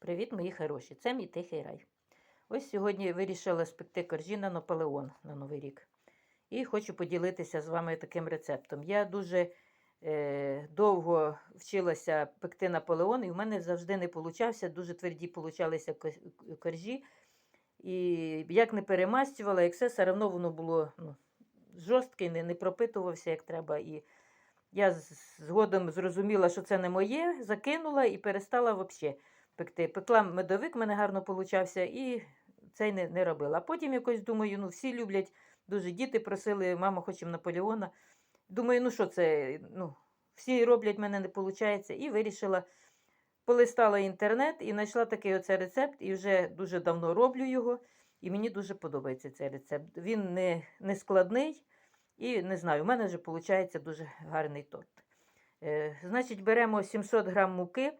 Привіт, мої хороші! Це мій тихий рай. Ось сьогодні вирішила спекти коржі на Наполеон на Новий рік. І хочу поділитися з вами таким рецептом. Я дуже е, довго вчилася пекти Наполеон, і в мене завжди не получався, дуже тверді получалися коржі. І як не перемастювала, як все, все одно воно було ну, жорстке, не, не пропитувався як треба. І я згодом зрозуміла, що це не моє, закинула і перестала взагалі пекти. Пекла медовик, в мене гарно получався, і цей не, не робила. Потім якось думаю, ну всі люблять, дуже діти просили, мама, хочемо Наполеона. Думаю, ну що це? Ну, всі роблять, в мене не виходить. І вирішила, полистала інтернет і знайшла такий оце рецепт, і вже дуже давно роблю його. І мені дуже подобається цей рецепт. Він не, не складний. І не знаю, у мене вже виходить дуже гарний торт. Е, значить, беремо 700 грам муки,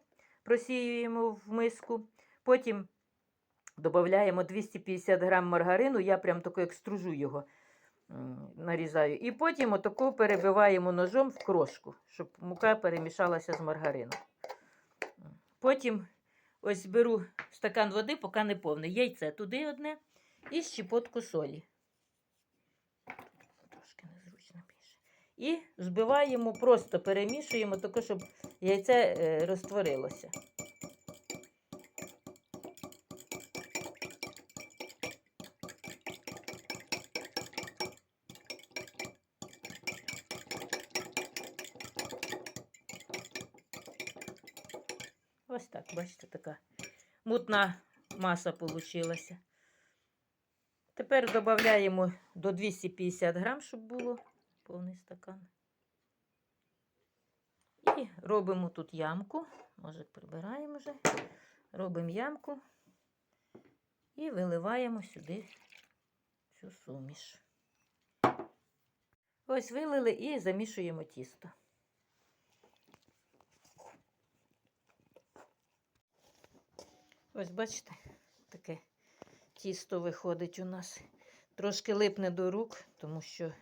просіюємо в миску. Потім додаємо 250 грам маргарину, я прям тако екстружу його, нарізаю. І потім отако перебиваємо ножом в крошку, щоб мука перемішалася з маргарином. Потім ось беру стакан води, поки не повний. Яйце туди одне і щепотку солі. Трошки незручно більше. І збиваємо, просто перемішуємо, тако, щоб яйце е, розтворилося. Ось так, бачите, така мутна маса получилася. Тепер додаємо до 250 грам, щоб було повний стакан. І робимо тут ямку. Може, прибираємо вже. Робимо ямку і виливаємо сюди цю суміш. Ось вилили і замішуємо тісто. Ось бачите, таке тісто виходить у нас. Трошки липне до рук, тому що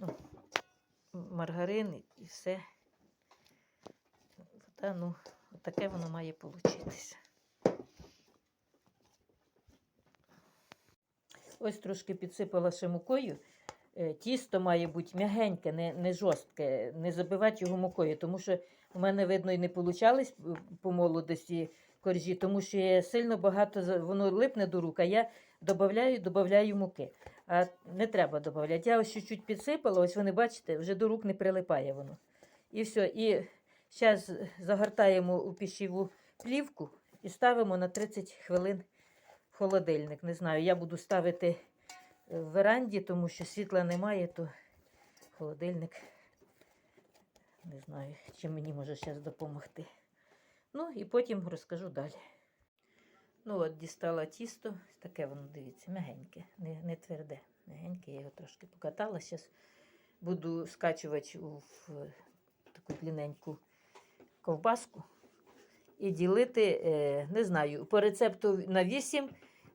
ну, маргарин і все. Та, ну, таке воно має получитися. Ось трошки підсипала ще мукою. Е, Тісто має бути м'ягеньке, не, не жорстке, не забивати його мукою, тому що у мене, видно, і не получались по молодості коржі, тому що сильно багато воно липне до рук, а я додаю, додаю муки. Не треба додавати. Я ось чуть-чуть підсипала, ось вони бачите, вже до рук не прилипає воно. І все. І зараз загортаємо у пищеву плівку і ставимо на 30 хвилин в холодильник. Не знаю, я буду ставити в веранді, тому що світла немає, то холодильник. Не знаю, чим мені може зараз допомогти. Ну і потім розкажу далі. Ну, от дістала тісто, таке воно, дивіться, м'ягеньке, не, не тверде. М'ягеньке, я його трошки покатала. Зараз буду скачувати в таку длинненьку ковбаску і ділити, е, не знаю, по рецепту на 8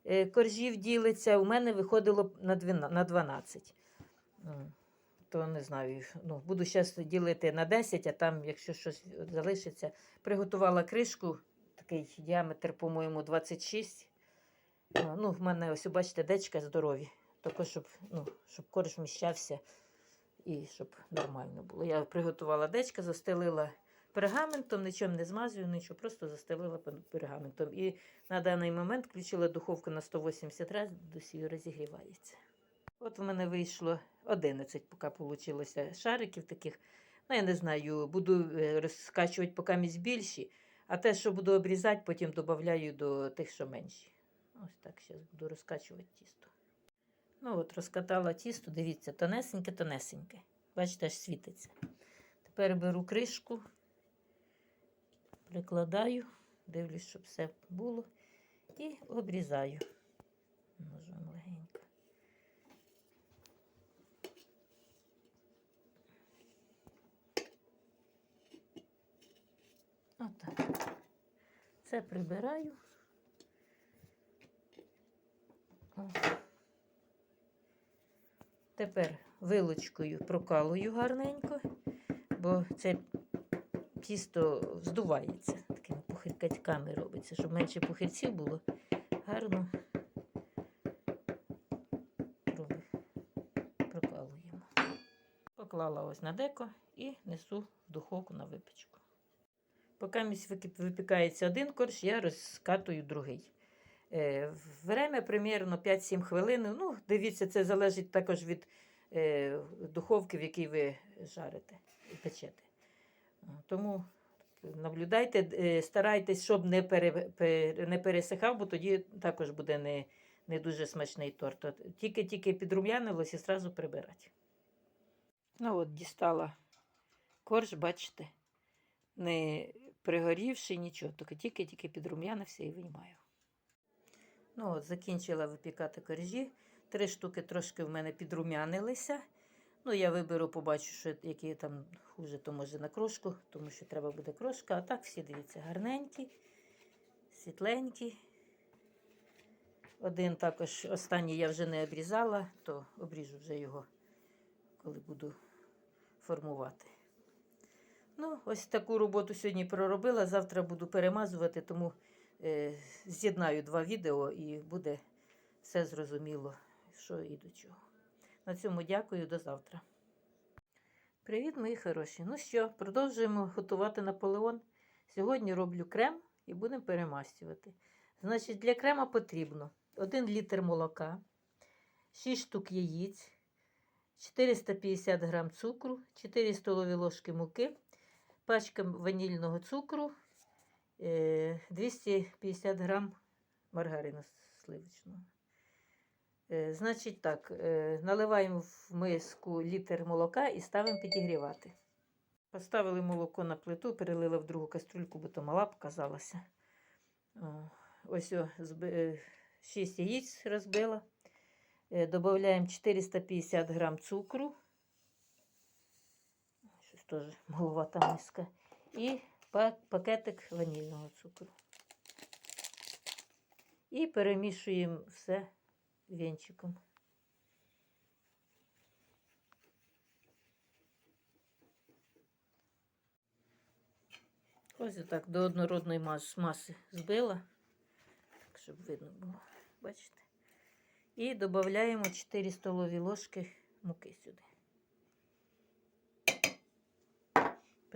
е, коржів ділиться, у мене виходило на 12. На 12. То не знаю, ну, буду зараз ділити на 10, а там, якщо щось залишиться, приготувала кришку, такий діаметр, по-моєму, 26. А, Ну, в мене ось, бачите, дечка здорові. Також, щоб, ну, щоб корж вміщався і щоб нормально було. Я приготувала дечка, застелила пергаментом, нічим не змазую, нічого, просто застелила пергаментом. І на даний момент включила духовку на 180 градусів, розігрівається. От в мене вийшло 11, поки вийшло шариків таких. Ну, я не знаю, буду е, розкачувати поки місь більші, а те, що буду обрізати, потім додаю до тих, що менші. Ось так зараз буду розкачувати тісто. Ну от, розкатала тісто, дивіться, тонесеньке, тонесеньке. Бачите, аж світиться. Тепер беру кришку, прикладаю, дивлюсь, щоб все було, і обрізаю. Ножом Це прибираю. Тепер вилочкою прокалую гарненько, бо це тісто здувається такими пухнастими пухиркатьками робиться, щоб менше пухирців було. Гарно прокалуємо. Поклала ось на деко і несу в духовку на випічку. Поки випікається один корж, я розкатую другий. Е, Время примірно 5-7 хвилин. Ну, дивіться, це залежить також від е, духовки, в якій ви жарите і печете. Тому наблюдайте, е, старайтесь, щоб не, не пересихав, бо тоді також буде не, не дуже смачний торт. Тільки-тільки підрум'янилось і одразу прибирати. Ну от, дістала корж, бачите, не пригорівши нічого, тільки тільки-тільки підрум'янився і виймаю. Ну от, закінчила випікати коржі. Три штуки трошки в мене підрум'янилися. Ну, я виберу, побачу, що які там хуже, то може на крошку, тому що треба буде крошка. А так всі дивіться, гарненькі, світленькі. Один також останній я вже не обрізала, то обріжу вже його, коли буду формувати. Ну, ось таку роботу сьогодні проробила. Завтра буду перемазувати, тому е, з'єднаю два відео і буде все зрозуміло, що і до чого. На цьому дякую, до завтра. Привіт, мої хороші. Ну що, продовжуємо готувати Наполеон. Сьогодні роблю крем і будемо перемастювати. Значить, для крема потрібно 1 літр молока, 6 штук яєць, 450 грам цукру, 4 столові ложки муки, пачка ванільного цукру, е, 250 грам маргарину сливочного. Е, Значить так, е, наливаємо в миску літр молока і ставимо підігрівати. Поставили молоко на плиту, перелила в другу кастрюльку, бо то мала показалася. О, Ось 6 яєць розбила. Додаємо 450 грам цукру. Теж маловата миска. І пакетик ванільного цукру. І перемішуємо все вінчиком. Ось так до однородної маси збила, так, щоб видно було. Бачите? І додаємо 4 столові ложки муки сюди.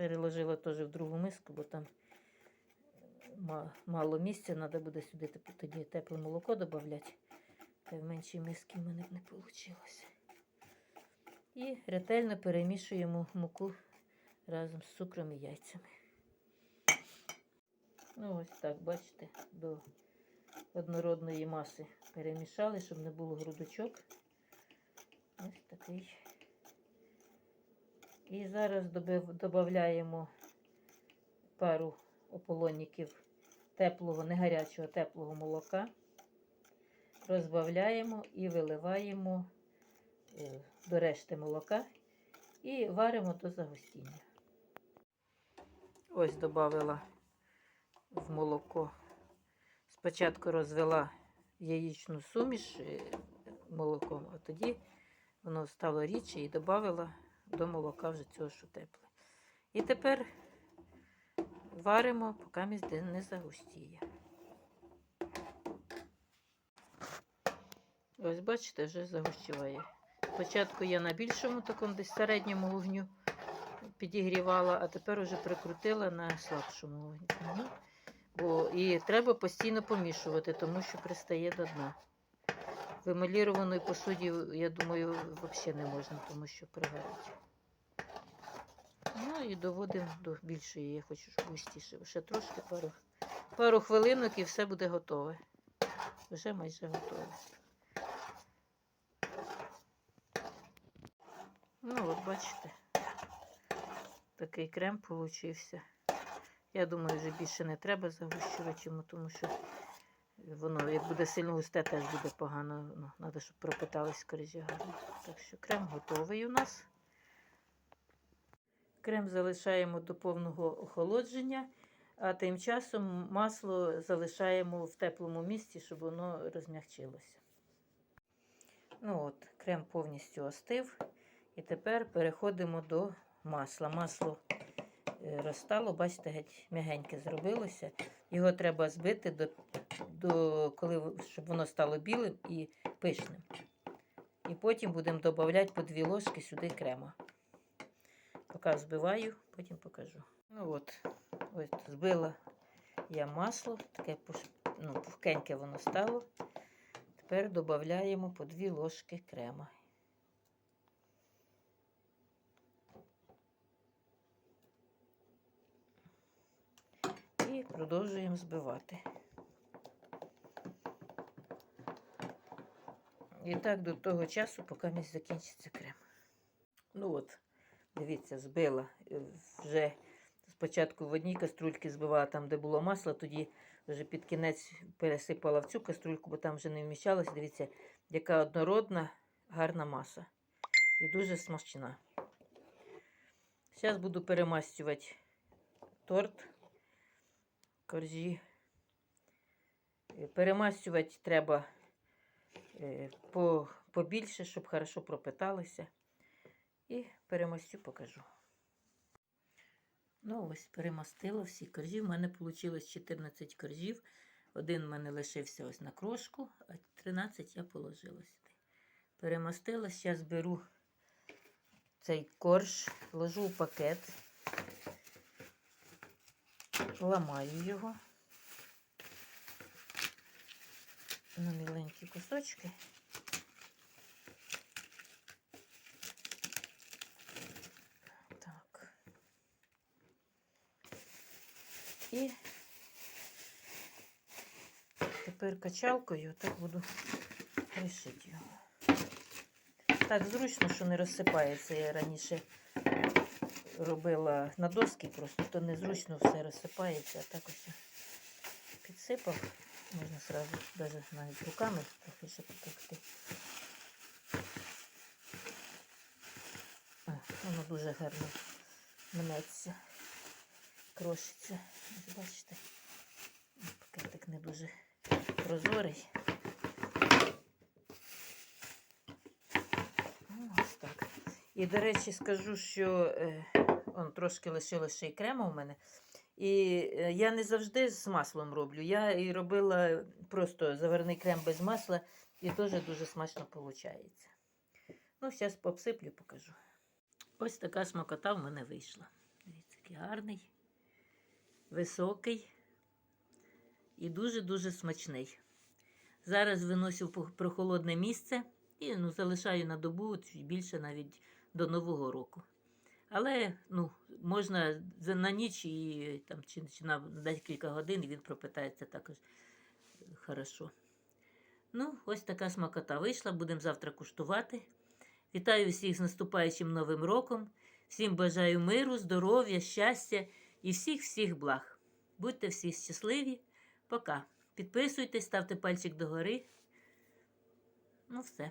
Переложила теж в другу миску, бо там мало місця, треба буде сюди тоді тепле молоко додати. Та в меншій мисці в мене б не вийшло. І ретельно перемішуємо муку разом з цукром і яйцями. Ну, ось так, бачите, до однородної маси перемішали, щоб не було грудочок. Ось такий. І зараз додаємо пару ополонників теплого, не гарячого, теплого молока. Розбавляємо і виливаємо е, до решти молока і варимо до загустіння. Ось додала в молоко. Спочатку розвела яєчну суміш е, молоком, а тоді воно стало рідше і додала до молока вже цього, що тепле. І тепер варимо, поки місь не загустіє. Ось, бачите, вже загущуває. Спочатку я на більшому такому десь середньому вогню підігрівала, а тепер вже прикрутила на слабшому вогню. Бо і треба постійно помішувати, тому що пристає до дна. В емалірованій посуді, я думаю, взагалі не можна, тому що пригорить. Ну і доводимо до більшої, я хочу, щоб густіше. Ще трошки пару, пару хвилинок і все буде готове. Вже майже готове. Ну, от бачите, такий крем получився. Я думаю, вже більше не треба загущувати йому, тому що воно, як буде сильно густе, теж буде погано. Ну, Треба, щоб пропитались коржі гарно. Так що крем готовий у нас. Крем залишаємо до повного охолодження, а тим часом масло залишаємо в теплому місці, щоб воно розмягчилося. Ну от, крем повністю остив. І тепер переходимо до масла. Масло розтало, бачите, геть м'ягеньке зробилося. Його треба збити до, до коли, щоб воно стало білим і пишним. І потім будемо додавати по дві ложки сюди крема. Поки збиваю, потім покажу. Ну от, ось збила я масло, таке ну, пухкеньке воно стало. Тепер додаємо по дві ложки крема. І продовжуємо збивати. І так до того часу, поки не закінчиться крем. Ну от, дивіться, збила. Е, Вже спочатку в одній каструльці збивала там, де було масло, тоді вже під кінець пересипала в цю каструльку, бо там вже не вміщалося. Дивіться, яка однородна, гарна маса. І дуже смачна. Зараз буду перемастювати торт коржі. Е, Перемастювати треба е, по, побільше, щоб хорошо пропиталося. І перемастю покажу. Ну, ось перемастила всі коржі. У мене вийшло 14 коржів. Один в мене лишився ось на крошку, а 13 я положила сюди. Перемастила, зараз беру цей корж, ложу в пакет, ламаю його на міленькі кусочки. Так. І тепер качалкою так буду рішити його. Так зручно, що не розсипається. Я раніше робила на доски просто, то незручно все розсипається, а так ось підсипав. Можна сразу навіть навіть руками трохи ще потекти. Воно дуже гарно мнеться, крошиться. Ось бачите, пакетик не дуже прозорий. Ну, ось так. І, до речі, скажу, що е, он трошки лишилось ще й крему у мене. І е, я не завжди з маслом роблю. Я і робила просто заварний крем без масла, і теж дуже смачно виходить. Ну, зараз обсиплю, покажу. Ось така смакота в мене вийшла. Дивіться, який гарний, високий і дуже-дуже смачний. Зараз виносю в прохолодне місце і ну, залишаю на добу, більше навіть до Нового року. Але ну, можна на ніч і там, чи, чи на декілька годин і він пропитається також е, хорошо. Ну, ось така смакота вийшла. Будемо завтра куштувати. Вітаю всіх з наступаючим новим роком. Всім бажаю миру, здоров'я, щастя і всіх-всіх благ. Будьте всі щасливі. Пока. Підписуйтесь, ставте пальчик догори. Ну, все.